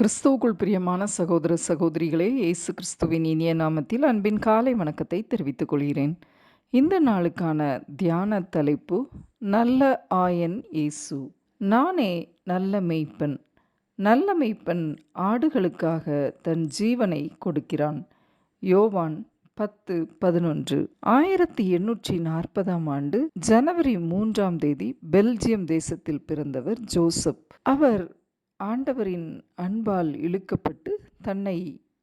கிறிஸ்துவுக்குள் பிரியமான சகோதர சகோதரிகளே இயேசு கிறிஸ்துவின் இனிய நாமத்தில் அன்பின் காலை வணக்கத்தை தெரிவித்துக் கொள்கிறேன். இந்த நாளுக்கான தியான தலைப்பு நல்ல ஆயன் இயேசு. நானே நல்ல மெய்ப்பன் நல்ல மெய்ப்பன் ஆடுகளுக்காக தன் ஜீவனை கொடுக்கிறான். யோவான் பத்து பதினொன்று ஆயிரத்தி எண்ணூற்றி நாற்பதாம் ஆண்டு ஜனவரி மூன்றாம் தேதி பெல்ஜியம் தேசத்தில் பிறந்தவர் ஜோசப். அவர் ஆண்டவரின் அன்பால் இழுக்கப்பட்டு தன்னை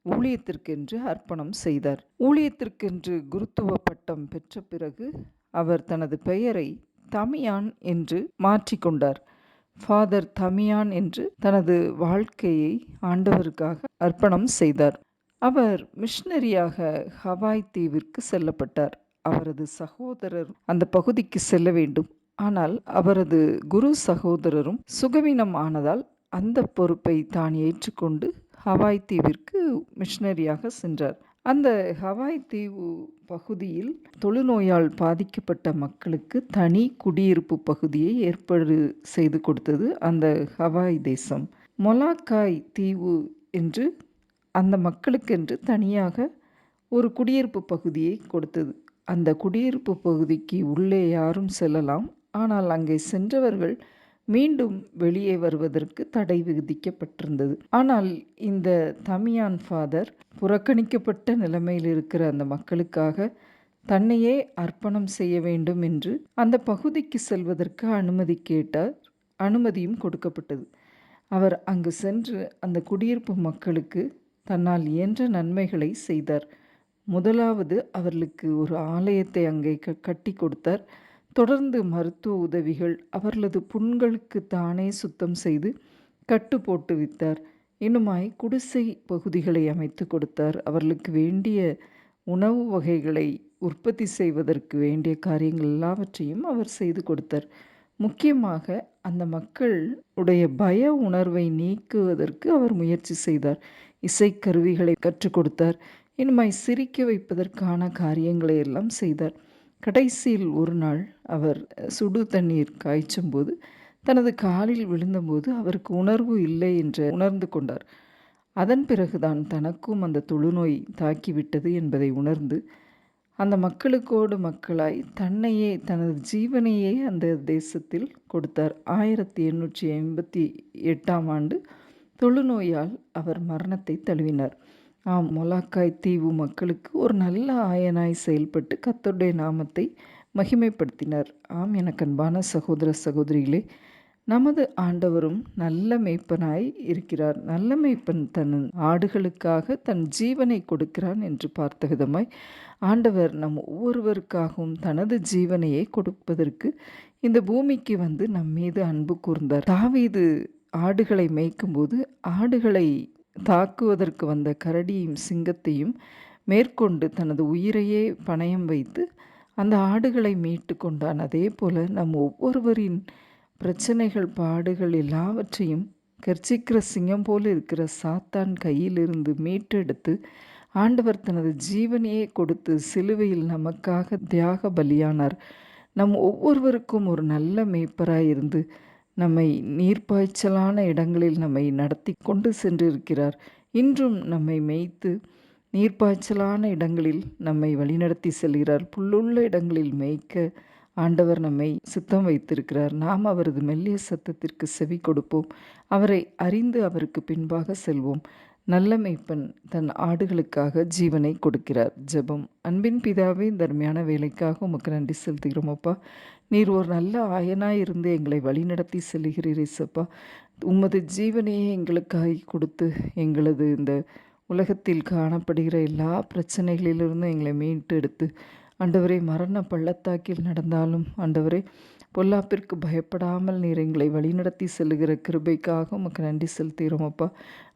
ஊழியத்திற்கென்று அர்ப்பணம் செய்தார். ஊழியத்திற்கென்று குருத்துவ பட்டம் பெற்ற பிறகு அவர் தனது பெயரை தமியான் என்று மாற்றிக்கொண்டார். ஃபாதர் தமியான் என்று தனது வாழ்க்கையை ஆண்டவருக்காக அர்ப்பணம் செய்தார். அவர் மிஷனரியாக ஹவாய் தீவிற்கு செல்லப்பட்டார். அவரது சகோதரர் அந்த பகுதிக்கு செல்ல வேண்டும். ஆனால் அவரது குரு சகோதரரும் சுகவீனம் ஆனதால் அந்த பொறுப்பை தான் ஏற்றுக்கொண்டு ஹவாய் தீவிற்கு மிஷனரியாக சென்றார். அந்த ஹவாய் தீவு பகுதியில் தொழுநோயால் பாதிக்கப்பட்ட மக்களுக்கு தனி குடியிருப்பு பகுதியை ஏற்பாடு செய்து கொடுத்தது அந்த ஹவாய் தேசம். மொலாக்காய் தீவு என்று அந்த மக்களுக்கென்று தனியாக ஒரு குடியிருப்பு பகுதியை கொடுத்தது. அந்த குடியிருப்பு பகுதிக்கு உள்ளே யாரும் செல்லலாம். ஆனால் அங்கே சென்றவர்கள் மீண்டும் வெளியே வருவதற்கு தடை விதிக்கப்பட்டிருந்தது. ஆனால் இந்த தமியான் ஃபாதர் புறக்கணிக்கப்பட்ட நிலைமையில் இருக்கிற அந்த மக்களுக்காக தன்னையே அர்ப்பணம் செய்ய வேண்டும் என்று அந்த பகுதிக்கு செல்வதற்கு அனுமதி கேட்டார். அனுமதியும் கொடுக்கப்பட்டது. அவர் அங்கு சென்று அந்த குடியிருப்பு மக்களுக்கு தன்னால் இயன்ற நன்மைகளை செய்தார். முதலாவது அவர்களுக்கு ஒரு ஆலயத்தை அங்கே கட்டி கொடுத்தார். தொடர்ந்து மருத்துவ உதவிகள் அவர்களது புண்களுக்கு தானே சுத்தம் செய்து கட்டு போட்டு வித்தார். இன்னுமாய் குடிசை பகுதிகளை அமைத்து கொடுத்தார். அவர்களுக்கு வேண்டிய உணவு வகைகளை உற்பத்தி செய்வதற்கு வேண்டிய காரியங்கள் எல்லாவற்றையும் அவர் செய்து கொடுத்தார். முக்கியமாக அந்த மக்கள் உடைய பய உணர்வை நீக்குவதற்கு அவர் முயற்சி செய்தார். இசைக்கருவிகளை கற்றுக் கொடுத்தார். இனிமாய் சிரிக்க வைப்பதற்கான காரியங்களை எல்லாம் செய்தார். கடைசியில் ஒரு நாள் அவர் சுடு தண்ணீர் காய்ச்சும்போது தனது காலில் விழுந்தபோது அவருக்கு உணர்வு இல்லை என்று உணர்ந்து கொண்டார். அதன் பிறகுதான் தனக்கும் அந்த தொழுநோய் தாக்கிவிட்டது என்பதை உணர்ந்து அந்த மக்களுக்கோடு மக்களாய் தன்னையே தனது ஜீவனையே அந்த தேசத்தில் கொடுத்தார். ஆயிரத்தி எண்ணூற்றி ஐம்பத்தி எட்டாம் ஆண்டு தொழுநோயால் அவர் மரணத்தை தழுவினார். ஆம் மொலாக்காய் தீவு மக்களுக்கு ஒரு நல்ல ஆயனாய் செயல்பட்டு கத்தருடைய நாமத்தை மகிமைப்படுத்தினார். ஆம் எனக்கு அன்பான சகோதர சகோதரிகளே நமது ஆண்டவரும் நல்ல மெய்ப்பனாய் இருக்கிறார். நல்ல மெய்ப்பன் தன் ஆடுகளுக்காக தன் ஜீவனை கொடுக்கிறான் என்று பார்த்த விதமாய் ஆண்டவர் நம் ஒவ்வொருவருக்காகவும் தனது ஜீவனையை கொடுப்பதற்கு இந்த பூமிக்கு வந்து நம் மீது அன்பு கூர்ந்தார். தாவீது ஆடுகளை மேய்க்கும்போது ஆடுகளை தாக்குவதற்கு வந்த கரடியையும் சிங்கத்தையும் மேற்கொண்டு தனது உயிரையே பணயம் வைத்து அந்த ஆடுகளை மீட்டு கொண்டான். அதே போல் நம் ஒவ்வொருவரின் பிரச்சனைகள் பாடுகள் எல்லாவற்றையும் கர்ச்சிக்கிற சிங்கம் போல் இருக்கிற சாத்தான் கையிலிருந்து மீட்டெடுத்து ஆண்டவர் தனது ஜீவனையே கொடுத்து சிலுவையில் நமக்காக தியாக பலியானார். நம் ஒவ்வொருவருக்கும் ஒரு நல்ல மேய்ப்பராய் இருந்து நம்மை நீர்ப்பாய்ச்சலான இடங்களில் நம்மை நடத்தி கொண்டு சென்றிருக்கிறார். இன்றும் நம்மை மேய்த்து நீர்ப்பாய்ச்சலான இடங்களில் நம்மை வழிநடத்தி செல்கிறார். புல்லுள்ள இடங்களில் மேய்க்க ஆண்டவர் நம்மை சுத்தம் வைத்திருக்கிறார். நாம் அவரது மெல்லிய சத்தத்திற்கு செவி கொடுப்போம். அவரை அறிந்து அவருக்கு பின்பாக செல்வோம். நல்ல மெய்ப்பன் தன் ஆடுகளுக்காக ஜீவனை கொடுக்கிறார். ஜெபம். அன்பின் பிதாவே தர்மையான வேலைக்காக உமக்கு நன்றி செலுத்துகிறோம் அப்பா. நீர் ஒரு நல்ல ஆயனாய் இருந்து எங்களை வழிநடத்தி செல்கிறீர் சப்பா. உமது ஜீவனையே எங்களுக்காக கொடுத்து எங்களது இந்த உலகத்தில் காணப்படுகிற எல்லா பிரச்சனைகளிலிருந்தும் எங்களை மீட்டு எடுத்து ஆண்டவரே மரண பள்ளத்தாக்கில் நடந்தாலும் ஆண்டவரே பொல்லாப்பிற்கு பயப்படாமல் நீர் எங்களை வழிநடத்தி செல்லுகிற கிருபைக்காக உமக்கு நன்றி செலுத்துகிறோம் அப்பா.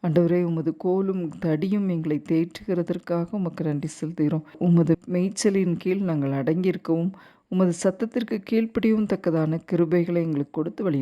ஆண்டவரே உமது கோலும் தடியும் எங்களை தேற்றுகிறதற்காக உமக்கு நன்றி செலுத்துகிறோம். உமது மேய்ச்சலின் கீழ் நாங்கள் அடங்கியிருக்கவும் உமது சத்தத்திற்கு கீழ்ப்படியும் தக்கதான கிருபைகளை எங்களுக்கு கொடுத்து வழி